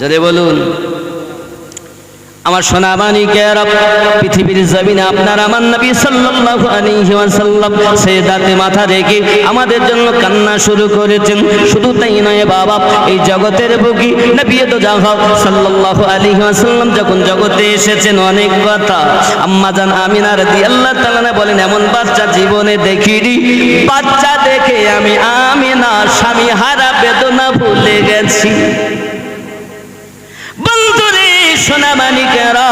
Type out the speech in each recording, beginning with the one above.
যদি বলুন, আমার সোনা মানিকের পৃথিবীর জমিনে আপনার আমার নবী সাল্লাল্লাহু আলাইহি ওয়াসাল্লাম সেদাতে মাথা রেখে আমাদের জন্য কান্না শুরু করেছেন। শুধু তাই নয় বাবা, এই জগতের বুকি নবী তো জাহা সাল্লাল্লাহু আলাইহি ওয়াসাল্লাম যখন জগতে এসেছেন অনেক কথা। আম্মা জান আমিনা রাদিয়াল্লাহু তাআলা বলেন, এমন বাচ্চা জীবনে দেখিনি। বাচ্চা দেখে আমি আমিনা, স্বামী হারা বেদনা ভুলে গেছি। সোনা মানিকেরা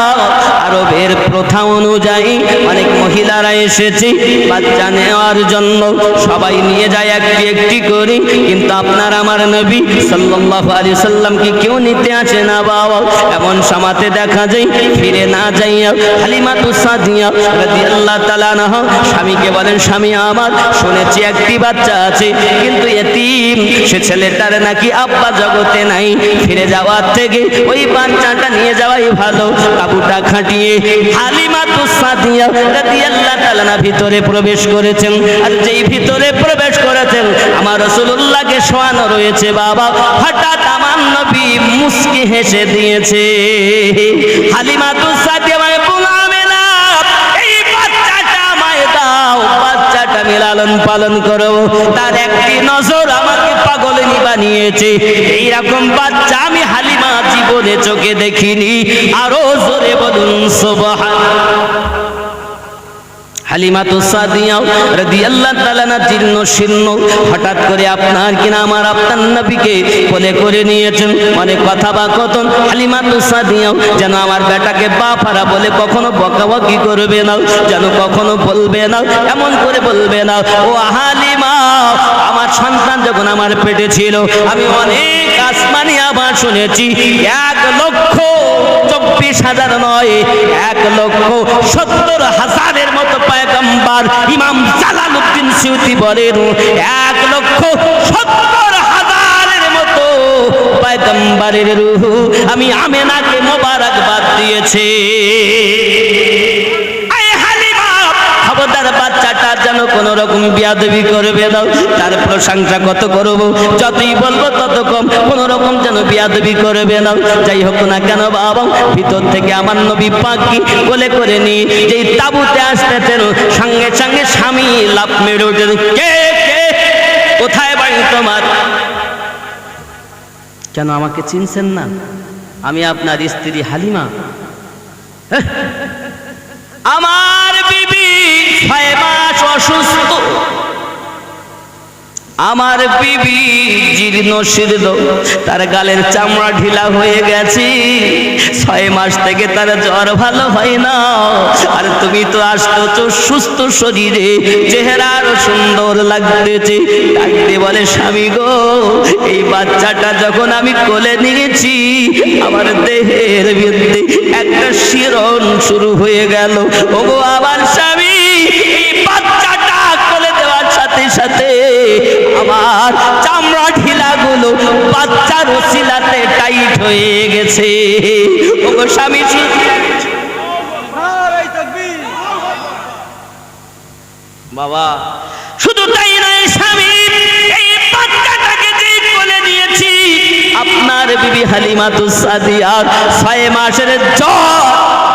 আরবের প্রথা অনুযায়ী অনেক মহিলারা এসেছে, বাচ্চা নেওয়ার জন্য সবাই নিয়ে যায় একটি একটি করে। কিন্তু আপনার আমার নবী সাল্লাল্লাহু আলাইহি সাল্লামকে কেউ নিতে আসে না বাবা? এমন সমাতে দেখা যায়, ফিরে না যাইয়া হালিমাতু সাদিয়া রাদিয়াল্লাহু তাআলা আনহা স্বামীকে বলেন, স্বামী আমার, শুনেছি একটি বাচ্চা আছে, কিন্তু এতিম, সে ছেলেটার নাকি আব্বা জগতে নাই, ফিরে যাওয়ার থেকে ওই বাচ্চাটা নিয়ে যাওয়াই ভালো। কাবুটা খাটিয়ে হালিমা তো সাদিয়া রাদিয়াল্লাহু তাআলা না ভিতরে প্রবেশ করেছেন। আর যেই ভিতরে প্রবেশ করেছেন, আমার রাসূলুল্লাহকে শোয়ানো রয়েছে, বাবা। হঠাৎ আমার নবী মুস্কি হেসে দিয়েছে। হালিমা তো সাদিয়া মানে বলাবে না এই বাচ্চাটা আমায় দাও। বাচ্চাটা আমি লালন পালন করব তার একটি নজর আমাকে পাগলিনী বানিয়েছে। এইরকম বাচ্চা আমি হালিমা জীবনে চোখে দেখিনি, আরও জোরে বলুন সুবহান হালিমা তো সাদিয়াও রাদিয়াল্লাহু তাআলা না জীর্ণ শীর্ণ, হঠাৎ করে আপনার কিনা আমার আপনার নবীকে কোলে করে নিয়েছেন অনেক কথা বা আমার বেটাকে বাপারা বলে কখনো বকাবকি করবে না, যেন কখনো বলবে না, এমন করে বলবে না, ও হালিমা সন্তান যখন আমার পেটে ছিল, আমি অনেক আসমানি আবার শুনেছি, এক লক্ষ চব্বিশ হাজার নয়, এক লক্ষ সত্তর হাজারের মতো পায়গাম্বার ইমাম জালালউদ্দিন সিউতি বলেন, এক লক্ষ সত্তর হাজারের মতো পায়গাম্বারের রূহ আমি আমেনাকে মোবারকবাদ দিয়েছে। খবরদার বাচ্চাটা যেন কোন রকম বিয়াদবি করবে না। তার প্রশংসা কত করব? যতই বলব তত কম। কোন রকম যেন বিয়াদবি করবে না। যাই হোক না কেন বাবা, ভিতর থেকে আমার নবী পাখি কোলে করে নি যেই তাবুতে আসতেছেন সঙ্গে সঙ্গে স্বামী লাভ মেরে উঠেন কে কে, কোথায় বাড়ি তোমার? কেন আমাকে চিনছেন না? আমি আপনার স্ত্রী হালিমা। হ্যাঁ? আমার বিবি ছয় মাস অসুস্থ। আমার বিবি জীর্ণ শীর্ণ তার গালের চামড়া ঢিলা হয়ে গেছে। ছয় মাস থেকে তার জ্বর ভালো হয় না। আর তুমি তো আসতো সুস্থ শরীরে চেহারা আরও সুন্দর লাগতেছে। ডাকতে বলে, স্বামী গো, এই বাচ্চাটা যখন আমি কোলে নিয়েছি, আমার দেহের বিরুদ্ধে একটা শিরণ শুরু হয়ে গেল। ওগো, আমার স্বামী আমার চামড়া ঢিলাগুলো বাচ্চার ওসিলাতে টাইট হয়ে গেছে। ওগো বাবা, শুধু তাই নয় স্বামী, এই বাচ্চাটাকে যে কোলে নিয়েছি, আপনার বিবি হালিমাতু সাদিয়ার ছয় মাসের জ্বর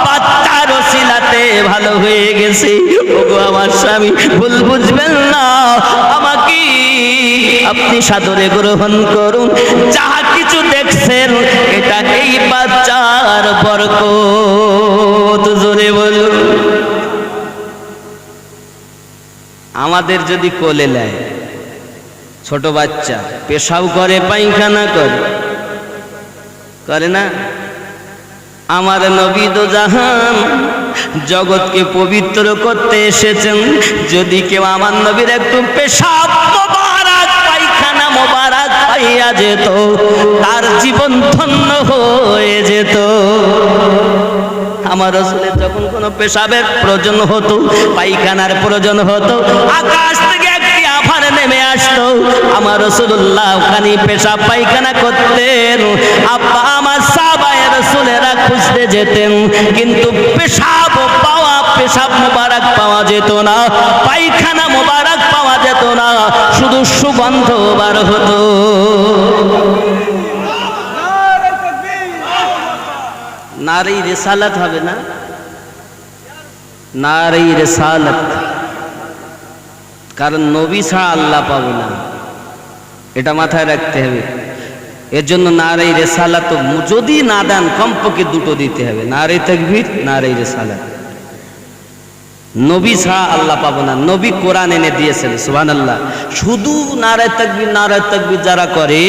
বাচ্চার ওসিলাতে ভালো হয়ে গেছে। ওগো আমার স্বামী, ভুল বুঝবেন না, আমাকে আপনি সাদরে গ্রহণ করুন। যাহা কিছু দেখছেন, এটা এই বাচ্চার বরকত। জোরে বলুন। আমাদের যদি কোলে নেয়, ছোট বাচ্চা, পেশাও করে, পায়খানা করে। করে না? আমার নবী তো জাহান, জগৎকে পবিত্র করতে এসেছেন। যদি কেউ আমার নবীর একটু পেশাব পাইয়া যেত, তার জীবন ধন্য হয়ে যেত। আমার যখন কোনো পেশাবের প্রয়োজন হতো, পায়খানার প্রয়োজন হতো, আকাশ থেকে একটি নেমে আসতো। আমার রসুল্লাহ ওখানে পেশাব পায়খানা করতেন। আব্বা আমার সাবায় রসুলেরা খুঁজতে যেতেন, কিন্তু পেশাব পাওয়া, পেশাব মোবারক পাওয়া যেত না, পায়খানা মোবারক পাওয়া যেত না, শুধু সুগন্ধ বার হতো। নারী রেসালাত হবে না? নারী রেসালাত। কারণ নবী ছাড়া আল্লাহ পাবো না। এটা মাথায় রাখতে হবে। এর জন্য নারী রেসালাত যদি না দেন, কমপক্ষে দুটো দিতে হবে। নারী তকবীর, নারী রেসালাত। নবী ছাড়া আল্লাহ পাবো না। নবী কোরআন এনে দিয়েছেন সুহান আল্লাহ শুধু নারায় তকবির নারায় তকবির যারা করে,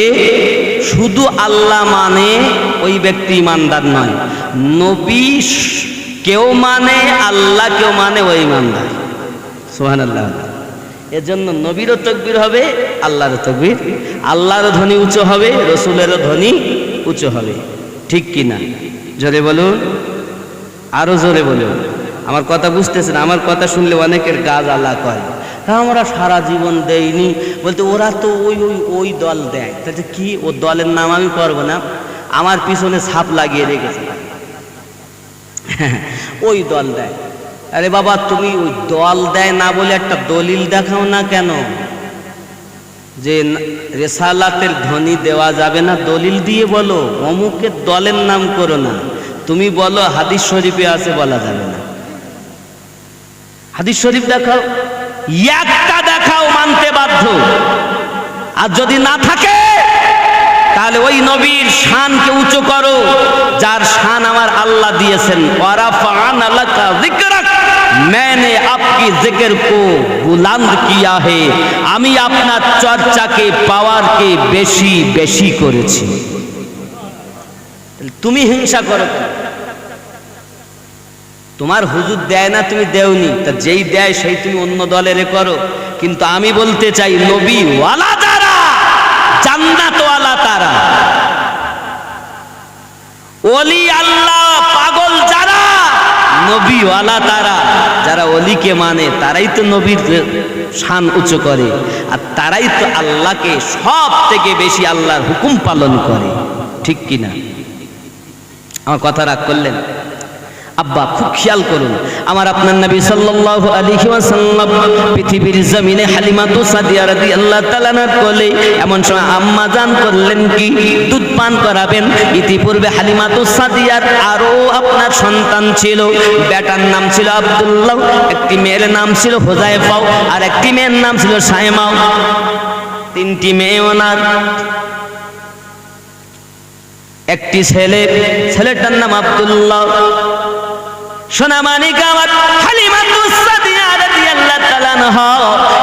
শুধু আল্লাহ মানে ওই ব্যক্তি ইমানদার নয়। নবী কেউ মানে আল্লাহ কেউ মানে ওই ইমানদার। সোহান আল্লাহ এর জন্য নবীরও তকবির হবে আল্লাহর তকবির। আল্লাহর ধ্বনি উঁচু হবে, রসুলেরও ধ্বনি উঁচু হবে। ঠিক কি না? জোরে বলুন। আরও জোরে বলুন। আমার কথা বুঝতেছেন, আমার কথা শুনলে অনেকের গাজ আল্লাহ করে। আমরা সারা জীবন দেইনি। বলতে ওরা তো ওই ওই ওই দল দেয়। তাহলে কি ও দলের নাম আমি করব না? আমার পিছনে ছাপ লাগিয়ে রেখেছে। ওই দল দেয়। আরে বাবা, তুমি ওই দল দেয় না বলে একটা দলিল দেখাও না কেন? যে রেসালাতের ধ্বনি দেওয়া যাবে না, দলিল দিয়ে বলো, অমুকের দলের নাম করো না। তুমি বলো, হাদিস শরীফে আছে বলা যাবে না। হাদিস শরীফ দেখাও, একটা দেখাও মানতে বাধ্য। আর যদি না থাকে তাহলে ওই নবীর শানকে উঁচু করো যার শান আমার আল্লাহ দিয়েছেন ওয়ারাফান আলাকা যিকরাক मैंने आपकी जिक्र को बुलंद किया है আমি আপনার চর্চাকে পাওয়ারকে বেশি বেশি করেছি তাহলে তুমি হিংসা করো কেন? তোমার হুজুর দেয় না তুমি দেওনি তা যেই দেয় সেই তুমি অন্য দলের করো কিন্তু আমি বলতে চাই নবী ওয়ালা তারা জান্নাত ওয়ালা অলি আল্লাহ, পাগল যারা? নবীওয়ালা তারা। যারা অলিকে মানে তারাই তো নবীর শান উঁচু করে। আর তারাই তো আল্লাহকে সব থেকে বেশি আল্লাহর হুকুম পালন করে। ঠিক কিনা? আমার কথা রাগ করলেন? আব্বা, খুব খেয়াল করুন। আমার আপনার নবী সাল্লাল্লাহু আলাইহি ওয়াসাল্লাম পৃথিবীর জমিনে হালিমাতু সাদিয়া রাদিয়াল্লাহু তাআলার কোলে এমন সময় আম্মা জান করলেন কি, দুধ পান করাবেন। ইতিপূর্বে হালিমাতু সাদিয়ার আরও আপনার সন্তান ছিল। বেটার নাম ছিল আব্দুল্লাহ, একটি মেয়ের নাম ছিল হোজাইফাও আর একটি মেয়ের নাম ছিল সাইমাও তিনটি মেয়ে ওনার। একটি ছেলে, ছেলেটার নাম আব্দুল্লাহ। সোনামানিক আমার হালিমাতুস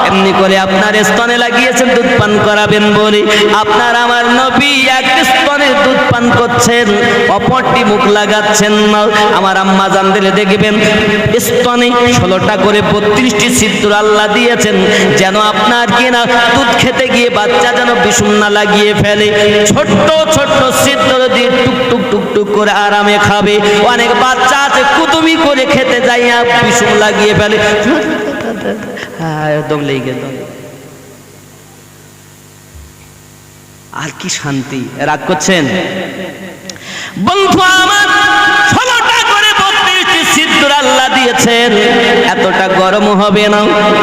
এমনি করে আপনার স্তনে লাগিয়েছেন, দুধ পান করাবেন বলে। আপনার আমার নবী এক স্তনে দুধ পান করছেন, অপরটি মুখ লাগাচ্ছেন না। আমার আম্মা জান দিলে দেখবেন, স্তনে ষোলোটা করে বত্রিশটি ছিদ্র আল্লাহ দিয়েছেন, যেন আপনার কিনা দুধ খেতে গিয়ে বাচ্চা যেন বিষুম না লাগিয়ে ফেলে। ছোট্ট ছোট্ট ছিদ্র দিয়ে টুক টুক টুক টুক করে আরামে খাবে। অনেক বাচ্চা আছে কুতুমি করে খেতে যাইয়া বিষুম লাগিয়ে ফেলে। হ্যাঁ লেগে গেল। আর কি শান্তি, রাগ করছেন? বন্ধু, আমার এতটা গরম হবে না,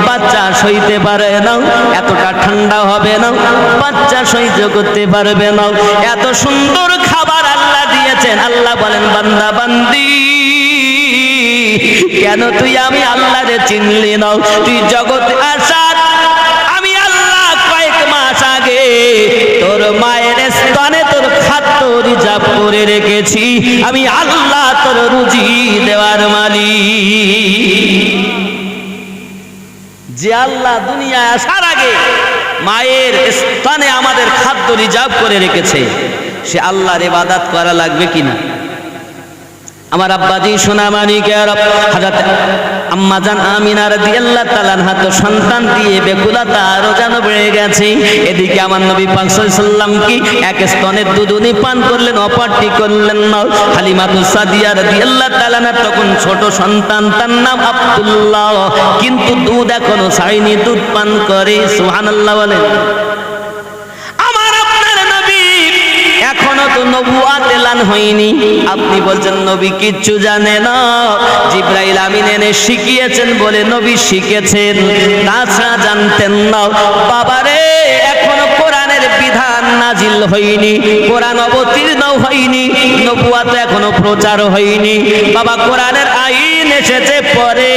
বাচ্চা সইতে পারে না, এতটা ঠান্ডা হবে না, বাচ্চা সহ্য করতে পারবে না। এত সুন্দর খাবার আল্লাহ দিয়েছেন। আল্লাহ বলেন, বান্দা বান্দি। কেন তুই আমি আল্লাহরে চিনলি নাও তুই জগতে আসার আমি আল্লাহ কয়েক মাস আগে তোর মায়ের স্থানে তোর খাদ্য রিজার্ভ করে রেখেছি। আমি আল্লাহ তোর রুজি দেওয়ার মালি যে আল্লাহ দুনিয়ায় আসার আগে মায়ের স্থানে আমাদের খাদ্য রিজার্ভ করে রেখেছে, সে আল্লাহর ইবাদত করা লাগবে কিনা? আমার আব্বাজি সোনামানিকের হাজার আম্মাজান আমিনা রাদিয়াল্লাহু তাআলা হাত সন্তান দিয়ে বেকুলাতা আরও যেন বেড়ে গেছে। এদিকে আমার নবী পাক সাল্লাল্লাহু কি এক স্তনের দুধ উনি পান করলেন, অপারটি করলেন না। হালিমাতুস সাদিয়া রাদিয়াল্লাহু তাআলা তখন ছোট সন্তান, তার নাম আব্দুল্লাহ। কিন্তু দুধ এখনও ছাড়িনি দুধ পান করে, সুবহানাল্লাহ বলেন। আমার আপনার নবী এখনও তো নবুয়াত এলান হয়নি। আপনি বলছেন, নবী কিচ্ছু জানে না। জিব্রাইল আমিন এনে শিখিয়েছেন বলে নবী শিখেছেন। তাছাড়া জানতেন না। বাবারে নাজিল হয়নি, কোরআন অবতীর্ণ হয়নি, নবুয়াত এখনও প্রচার হয়নি। বাবা, কোরআনের আইন এসেছে পরে।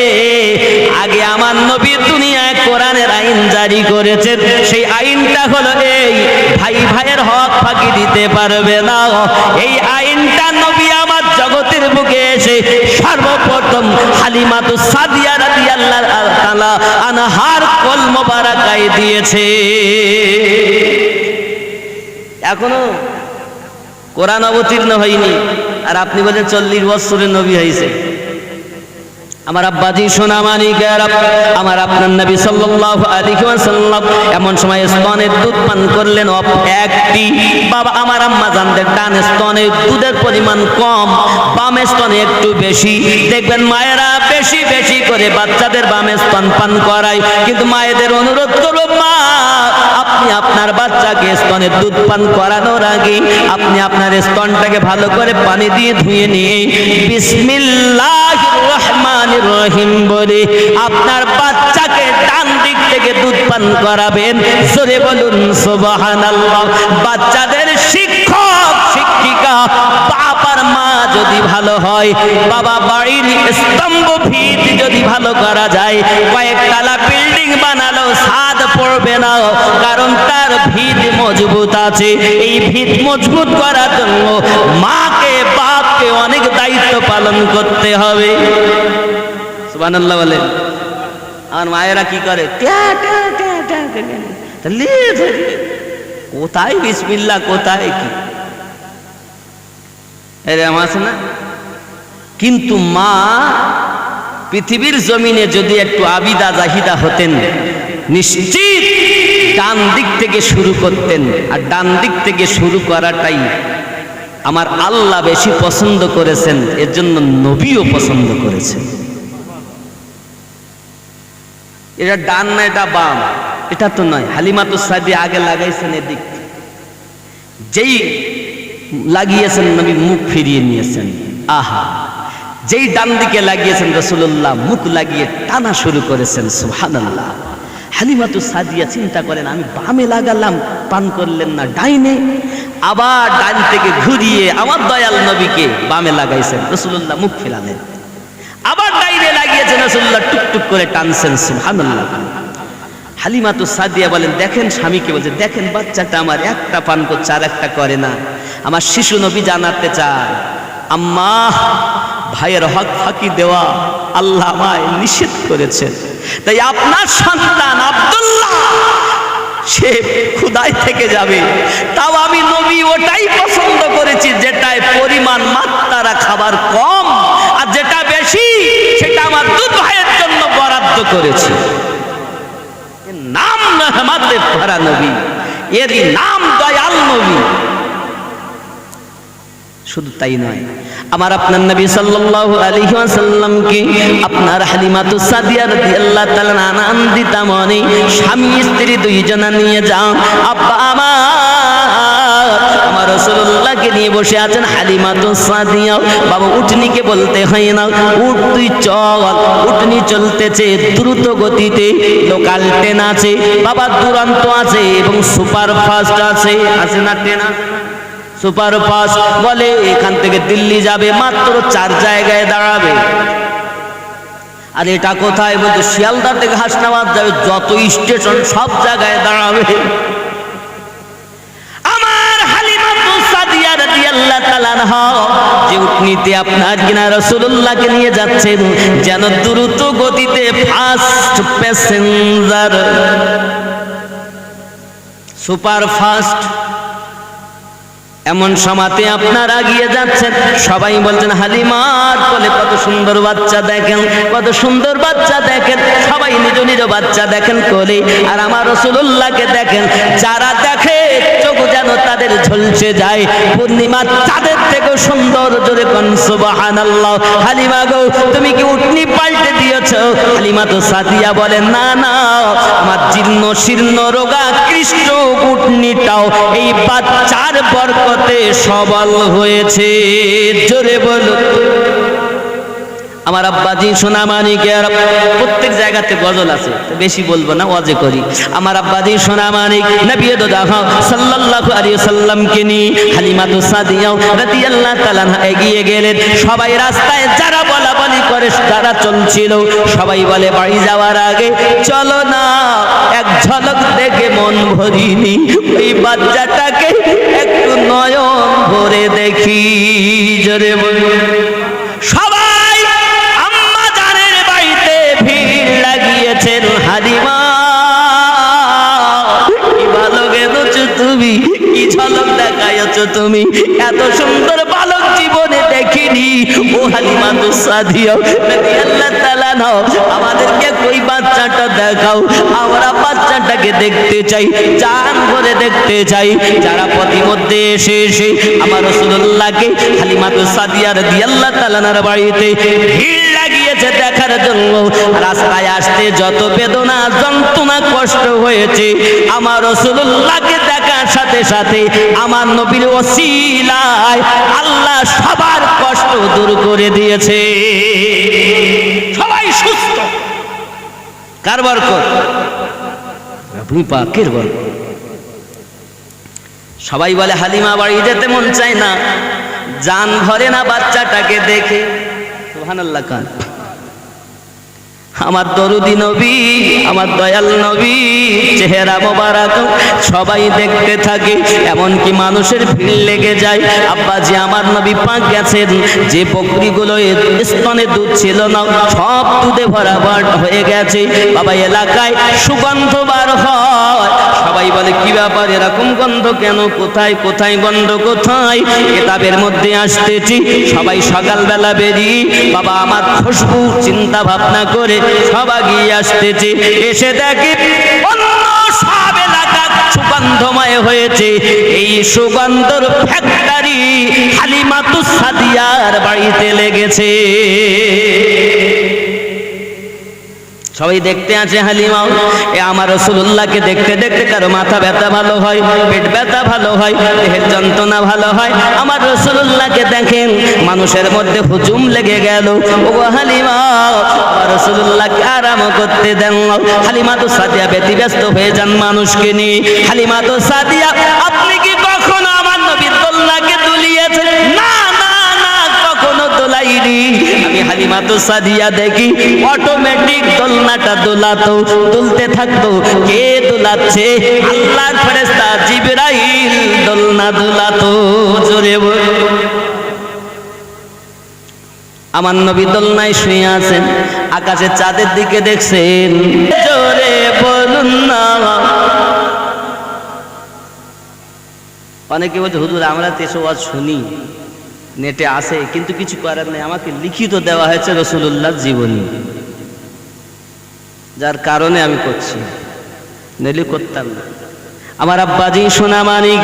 আগে আমার নবী দুনিয়ায় কোরআনের আইন জারি করেছেন। সেই আইনটা হলো এই, ভাই ভাইয়ের হক ফাঁকি দিতে পারবে না। এই আইনটা নবী আমার জগতের বুকে এসে সর্বপ্রথম হালিমাতু সাদিয়া রাদিয়াল্লাহু তাআলা আনহার কল মোবারকায় দিয়েছে। এখনও কোরআন অবতীর্ণ হয়নি। আর আপনি বলেন চল্লিশ বছরের নবী হয়েছে আমার আব্বাজি, সোনা মানিকের আমার আপনার নবী সাল্লাল্লাহু আলাইহি ওয়াসাল্লাম এমন সময় স্তনের দুধ পান করলেন একটি। বাবা, আমার আম্মা জানতেন ডান স্তনে দুধের পরিমাণ কম, বাম স্তনে একটু বেশি। দেখবেন মায়েরা বেশি বেশি করে বাচ্চাদের বামে স্তন পান করায়। কিন্তু মায়েদের অনুরোধ করব, মা আপনি আপনার বাচ্চাকে স্তনে দুধ পান করানোর আগে আপনি আপনার স্তনটাকে ভালো করে পানি দিয়ে ধুয়ে নিয়ে বিসমিল্লাহ রহমান রহিম বলে আপনার বাচ্চাকে ডান দিক থেকে দুধ পান করাবেন। জোরে বলুন, সুবহানাল্লাহ। বাচ্চাদের যদি ভালো হয় বাবা বাড়ির স্তম্ভ ভিত যদি ভালো করা যায় কয়েকতলা বিল্ডিং বানালো ছাদ পড়বে না কারণ তার ভিত মজবুত আছে এই ভিত মজবুত করার জন্য মাকে বাপকে অনেক দায়িত্ব পালন করতে হবে সুবহানাল্লাহ বলে আমার মায়েরা কি করে। কোথায় বিসমিল্লাহ কোথায় কি আছে না? কিন্তু মা পৃথিবীর জমিনে যদি একটু আবিদা জাহিদা হতেন, নিশ্চিত ডান দিক থেকে শুরু করতেন। আর ডান দিক থেকে শুরু করাটাই আমার আল্লাহ বেশি পছন্দ করেছেন, এর জন্য নবীও পছন্দ করেছেন। এটা ডান না, এটা বাম? এটা তো নয় হালিমা তো সাদি আগে লাগাইছেন এদিক। যেই লাগিয়েছেন নবী, মুখ ফিরিয়ে নিয়েছেন। আহা, যেই ডান দিকে লাগিয়েছেন রসুল্লাহ মুখ লাগিয়ে টানা শুরু করেছেন সুহানাল্লাহ হালিমাতু সাদিয়া চিন্তা করেন, আমি বামে লাগালাম, পান করলেন না, ডাইনে। আবার ডান থেকে ঘুরিয়ে আমার দয়াল নবীকে বামে লাগাইছেন রসুল্লাহ মুখ ফিরালেন। আবার ডাইনে লাগিয়েছেন রসুল্লাহ টুকটুক করে টানছেন সুহানাল্লাহ হালিমা তো সাদিয়া বলেন, দেখেন স্বামীকে বলছে, দেখেন বাচ্চাটা আমার একটা পান করছে আর একটা করে না। আমার শিশু নবী জানাতে চায়। আম্মা, ভাইয়ের হক ফাঁকি দেওয়া আল্লাহ আমায় নিষেধ করেছেন। তাই আপনার সন্তান আব্দুল্লাহ, সে ক্ষুদায় থেকে যাবে। তাও আমি নবী ওটাই পছন্দ করেছি, যেটায় পরিমাণ মাত্রারা খাবার কম আর যেটা বেশি, সেটা আমার দুধ ভাইয়ের জন্য বরাদ্দ করেছি। নাম রহমাতে ভরা নবী। এরই নাম দয়াল নবী। শুধু তাই নয়। আমার আপনার নবী সাল্লাল্লাহু আলাইহি ওয়াসাল্লামকে আপনার হালিমাতু সাদিয়া রাদিয়াল্লাহু তাআলা আনন্দিতা মনে, স্বামী, স্ত্রী দুইজনা নিয়ে যাও। আব্বা আমার আমার রাসূলুল্লাহকে নিয়ে বসে আছেন হালিমাতু সাদিয়া। বাবা উটনিকে বলতে হয় না, উঠ তুই, চল। উটনি চলতেছে দ্রুত গতিতে, লোকাল ট্রেন আছে, বাবা, দুরন্ত আছে এবং সুপার ফাস্ট আছে। আছে না ট্রেন? আছে? সুপার ফাস্ট বলে এখান থেকে দিল্লি যাবে, মাত্র চার জায়গায় দাঁড়াবে। আর এটা কোথায়? বলতে শিয়ালদা থেকে হাসনাবাদ যাবে, যত স্টেশন সব জায়গায় দাঁড়াবে। আমার তাআলা যে উটনিতে আপনার কিনা রাসূলুল্লাহকে নিয়ে যাচ্ছেন, যেন দ্রুত গতিতে ফাস্ট প্যাসেঞ্জার সুপার ফাস্ট এমন সমাতে আপনারা আগিয়ে যাচ্ছেন সবাই বলছেন হালিমার বলে কত সুন্দর বাচ্চা দেখেন, কত সুন্দর বাচ্চা দেখেন। সবাই নিজ নিজ বাচ্চা দেখেন কোলে। আর আমার রসুল্লাহকে দেখেন, যারা দেখে যেন তাদের ঝলসে যায়। পূর্ণিমা তাদের থেকেও সুন্দর, জোরে কন, সুবহানাল্লাহ। হালিমা গো, তুমি কি উটনি পাল্টে দিয়েছ? হালিমা তো সাদিয়া বলে, না না, আমার জীর্ণ, শীর্ণ রোগা কৃষ্ণ উটনিটাও এই বাচ্চার বরকতে সবল হয়েছে। জোরে বলো। আমার আব্বাজি সোনামানিকের প্রত্যেক জায়গাতে গজল আছে বেশি বলব না, ওয়াজে করি। আমার আব্বাজি সোনামানিক, নবী দাদা সাল্লাল্লাহু আলাইহি সাল্লামকে নিয়ে হালিমা তো সাদিয়াও রাদিয়াল্লাহু তাআলা এগিয়ে গেলেন। সবাই রাস্তায় যারা বলা বলি করে, তারা চলছিল। সবাই বলে, বাড়ি যাওয়ার আগে চলো না, এক ঝলক দেখে মন ভরিনি। ওই বাচ্চাটাকে একটু নয়ন ভরে দেখি, জোরে বলি। দেখাইছ তুমি, এত সুন্দর বালক জীবনে দেখিনি। ও হালিমা তো সাধিও আল্লাহ তাআলা নাও, আমাদেরকে কই বাচ্চাটা দেখাও। আমরা বাচ্চাটাকে দেখতে চাই, চান করে দেখতে চাই। যারা প্রতিমধ্যে এসে এসে আমার রসুল্লাহকে হালিমা তো সাদিয়া রাদিয়াল্লাহু তাআলার বাড়িতে ভিড় লাগিয়েছে দেখার জন্য। রাস্তায় আসতে যত বেদনা, যন্ত্রণা, কষ্ট হয়েছে, আমার রসুল্লাহকে দেখার সাথে সাথে আমার নবীর ওসিলায় আল্লাহ সবার কষ্ট দূর করে দিয়েছে। সবাই সুস্থ। কার বরকত? আপনি পাকের বরকত। সবাই বলে, হালিমা, বাড়ি যেতে মন চায় না। জান ভরে না বাচ্চাটাকে দেখে। সুবহানাল্লাহ কান। আমার দরুদি নবী, আমার দয়াল নবী, চেহারা মোবারক, সবাই দেখতে থাকে। এমনকি মানুষের ভিড় লেগে যায়। আব্বা যে আমার নবী পাক গেছেন, যে বকরিগুলো স্তনে দুধ ছিল না, সব দুধে ভরা হয়ে গেছে। বাবা, এলাকায় সুগন্ধ বার হয়। সবাই বলে, কি ব্যাপার? এরকম গন্ধ কেন? কোথায়? কোথায় গন্ধ? কোথায়? কিতাবের মধ্যে আসতেছি। সবাই সকালবেলা বেরিয়ে বাবা আমার খুশবু চিন্তা ভাবনা করে সবাই গিয়ে আসতেছি। এসে দেখি সুগন্ধময় হয়েছে। এই সুগন্ধর ফ্যাক্টরি হালিমাতু সাদিয়ার বাড়িতে লেগেছে। সবাই দেখতে আছে হালিমাও এ আমার রসুল্লাহকে দেখতে দেখতে কারও মাথা ব্যথা ভালো হয়, পেট ব্যথা ভালো হয়, দেহের যন্ত্রণা ভালো হয়। আমার রসুল্লাহকে দেখেন, মানুষের মধ্যে হুজুম লেগে গেল। ও হালিমা, আমার রসুল্লাহকে আরাম করতে দেন হালিমা তো সাদিয়া ব্যতিব্যস্ত হয়ে যান মানুষকে নিয়ে। হালিমা তো সাদিয়া, আপনি কি কখনো আমার নবীর দোল্লাকে তুলিয়েছেন না না না, কখনো দোলাইনি। আমি হালিমা তো সাদিয়া দেখি অটোমেটিক দোলনাটা দোলাতো, দুলতে থাকতো। কে দোলাচ্ছে? আল্লাহর ফেরেশতা জিবরাইল দোলনা দোলাতো, জোরে বল। আমার নবী দোলনায় শুয়ে আছেন, আকাশে চাঁদের দিকে দেখছেন, জোরে বলুন না। অনেকে বলছে, হুজুর, আমরা তো এসব শুনি। নেটে আসে কিন্তু কিছু করার নেই। আমাকে লিখিত দেওয়া হয়েছে রসুল্লাহ জীবনী। যার কারণে আমি করছি। নেলি করতাম না। আমার আব্বাজি সোনামানি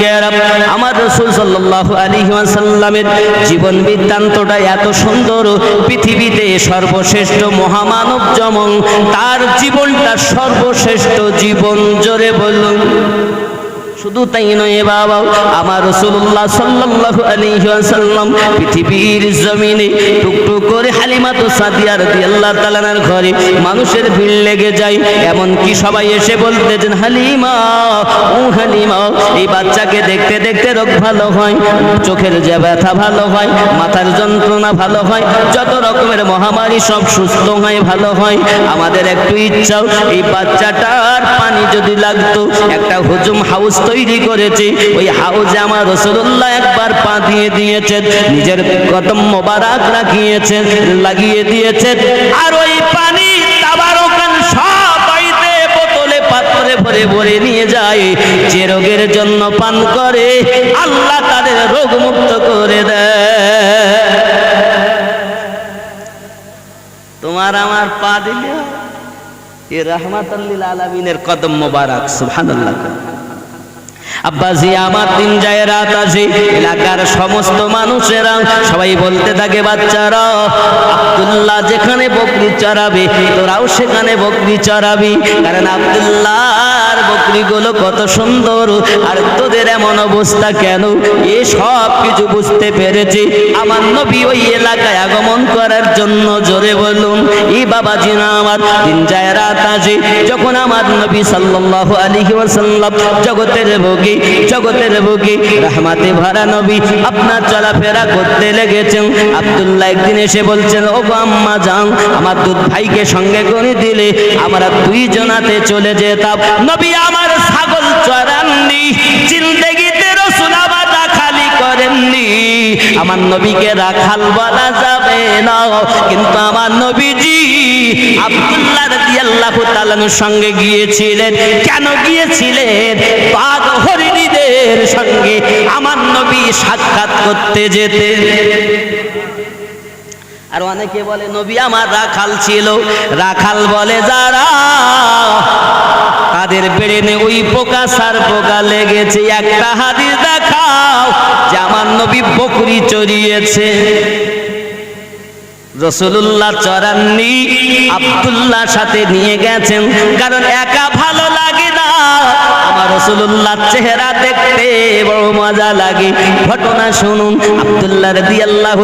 আমার রসুল সাল্লাল্লাহু আলাইহি ওয়াসাল্লামের জীবন বৃত্তান্তটা এত সুন্দর। পৃথিবীতে সর্বশ্রেষ্ঠ মহামানব যেমন, তার জীবনটা সর্বশ্রেষ্ঠ জীবন, জোরে বলুন। শুধু তাই নয় বাবা, আমার রসুল্লাহ সাল্লাল্লাহু আলাইহি ওয়াসাল্লাম পৃথিবীর জমিনে টুকটুক করে হালিমা তো সাদিয়া রাদিয়াল্লাহু তাআলার ঘরে মানুষের ভিড় লেগে যায়। এমন কি সবাই এসে বলতেছেন হালিমা, ও হালিমা। এই বাচ্চাকে দেখতে দেখতে রোগ ভালো হয়, চোখের যে ব্যথা ভালো হয়, মাথার যন্ত্রণা ভালো হয়, যত রকমের মহামারী সব সুস্থ হয়, ভালো হয়। আমাদের একটু ইচ্ছাও এই বাচ্চাটার পানি যদি লাগতো, একটা হুজুম হাউস তৈরি করেছে। ওই হাউজে আমার রসুল্লাহ একবার পা দিয়ে দিয়েছেন, নিজের কদম মোবারক রাখিয়েছেন, লাগিয়ে দিয়েছেন। আর ওই পানি তাবারকান সবাইতে বোতলে পাত্রে ভরে ভরে নিয়ে যায়। যে রোগের জন্য পান করে, আল্লাহ তাদের রোগ মুক্ত করে দেয়। তোমার আমার পা দিলে, এ রহমাতাল্লিল আলামিনের কদম মোবারক, সুবহানাল্লাহ। আব্বাজি, আমার দিন যায় রাত আসে এলাকার সমস্ত মানুষেরা সবাই বলতে থাকে, বাচ্চারা, আব্দুল্লাহ যেখানে বকরি চড়াবে, তোরাও সেখানে বকরি চড়াবি। কারণ আব্দুল্লাহর বকরিগুলো কত সুন্দর, আর তোদের এমন অবস্থা কেন? এ সব কিছু বুঝতে পেরেছি। আমার নবী ওই এলাকায় আগমন করার জন্য জোরে বলুন, ই বাবাজি না, আমার দিন যায় রাত আসে যখন আমার নবী সাল্লাল্লাহু আলাইহি ওয়াসাল্লাম জগতের ভোগী জগতের বুকে রহমাতে ভরা নবী আপনার চলাফেরা করতে লেগেছেন। আবদুল্লাহ একদিন এসে বলছেন ও আম্মা যান, আমার দুধ ভাইকে সঙ্গে করে দিলে আমরা দুই জনাতে চলে যেতাম। নবী আমার ছাগল চড়াননি আমার নবীকে রাখাল বলা যাবে না, কিন্তু আমার নবীজি আব্দুল্লাহ রাদিয়াল্লাহু তাআলার সঙ্গে গিয়েছিলেন। কেন গিয়েছিলেন? বাঘ হরিণীদের সঙ্গে আমার নবী সাক্ষাৎ করতে যেতেন। আর অনেকে বলে, নবী আমার রাখাল ছিল। রাখাল বলে, যারা তাদের বেড়েনে ওই পোকা সার পোকা লেগেছে, একটা হাদিস নবী বকরি চড়িয়েছে। রসুল্লাহ চরাননি আব্দুল্লাহ সাথে নিয়ে গেছেন। কারণ একা ভালো লাগে না। আমার রসুল্লাহ চেহারা দেখতে বড় মজা লাগে। ঘটনা শুনুন, আব্দুল্লাহ রদি আল্লাহ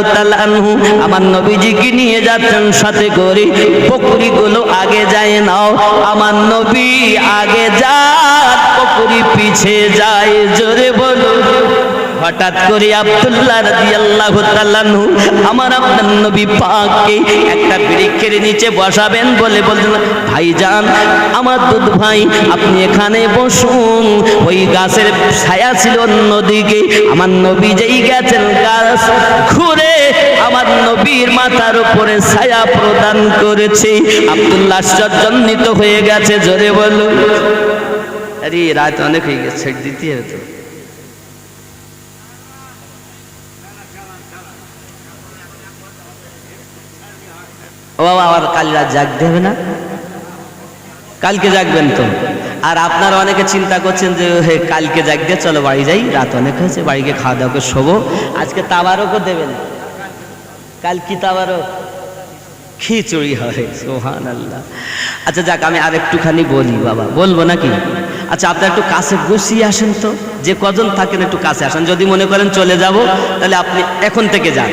আনহু আমার নবীজিকে নিয়ে যাচ্ছেন সাথে করে। বকরিগুলো আগে যায় নাও। আমার নবী আগে যান বকরি পিছে যায়, জোরে বলুন। হঠাৎ করে আব্দুল্লাহ রাদিয়াল্লাহু তাআলাহু আমার আপনার নবী পাককে একটা বৃক্ষের নিচে বসাবেন বলে বললেন, ভাইজান, আমার দুধ ভাই, আপনি এখানে বসুন। ওই গাছের ছায়া ছিল অন্যদিকে। আমার নবী যেই গেছেন গাছ ঘুরে আমার নবীর মাথার উপরে ছায়া প্রদান করেছে। আব্দুল্লাহ আশ্চর্যান্বিত হয়ে গেছে, জোরে বলুন আরে, রাত অনেক হয়ে গেছে, ছেড়ে দিতে হবে ও বাবা আবার কাল রাত জাগতে হবে না? কালকে জাগবেন তো। আর আপনারা অনেকে চিন্তা করছেন যে, হে, কালকে জাগতে, চলো বাড়ি যাই। রাত অনেক হয়েছে, বাড়িকে খাওয়া দাওয়া করে শোবো। আজকে তাবারকও দেবেন। কাল কি তাবারক? খিচুড়ি হবে সোহান আল্লাহ আচ্ছা যাক, আমি আর একটুখানি বলি বাবা। বলব নাকি? আচ্ছা আপনি একটু কাছে বসিয়ে আসেন তো। যে কজন থাকেন একটু কাছে আসেন। যদি মনে করেন চলে যাব, তাহলে আপনি এখন থেকে যান।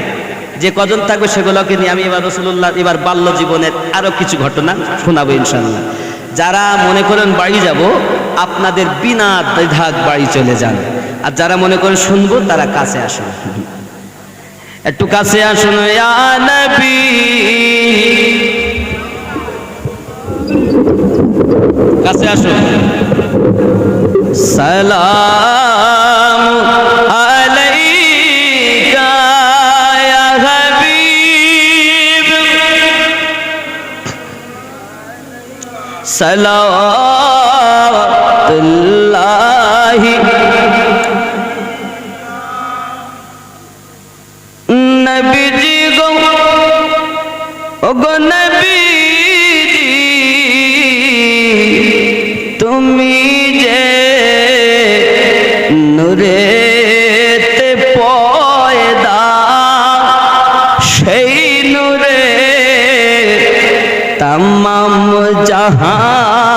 যে কজন থাকবে সেগুলোকে নিয়ে আমি এবার রসুল্লাহ এবার বাল্য জীবনের আরও কিছু ঘটনা শোনাবো ইনশাল্লাহ যারা মনে করেন বাড়ি যাব, আপনাদের বিনা দ্বিধাক বাড়ি চলে যান। আর যারা মনে করেন শুনব, তারা কাছে আসুন। একটু কাছে আসুন কাছে আসুন। সালাম নবীজি জাহান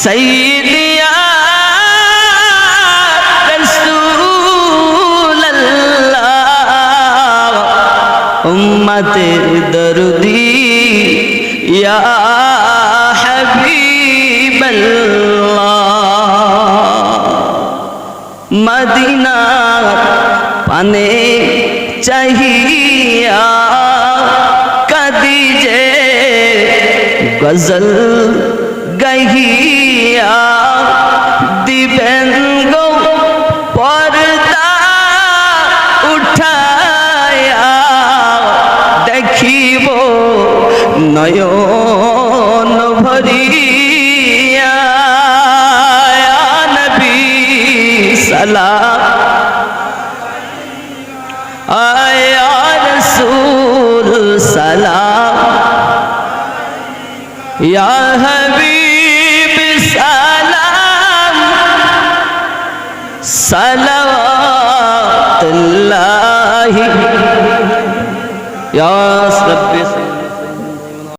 سيدي يا رسول الله উম্মতের দরদি ইয়া হাবিবাল্লাহ মদিনার পানে চাহিয়া কদি যে গজল গহিয়া দিবেন গো পর্দা উঠায়া দেখিব নয়ন ভরিয়া। নবী সালাম। আয়া রসুল সালাম। ইয়া সালাওয়াতুল্লাহি। ইয়া রাব্বি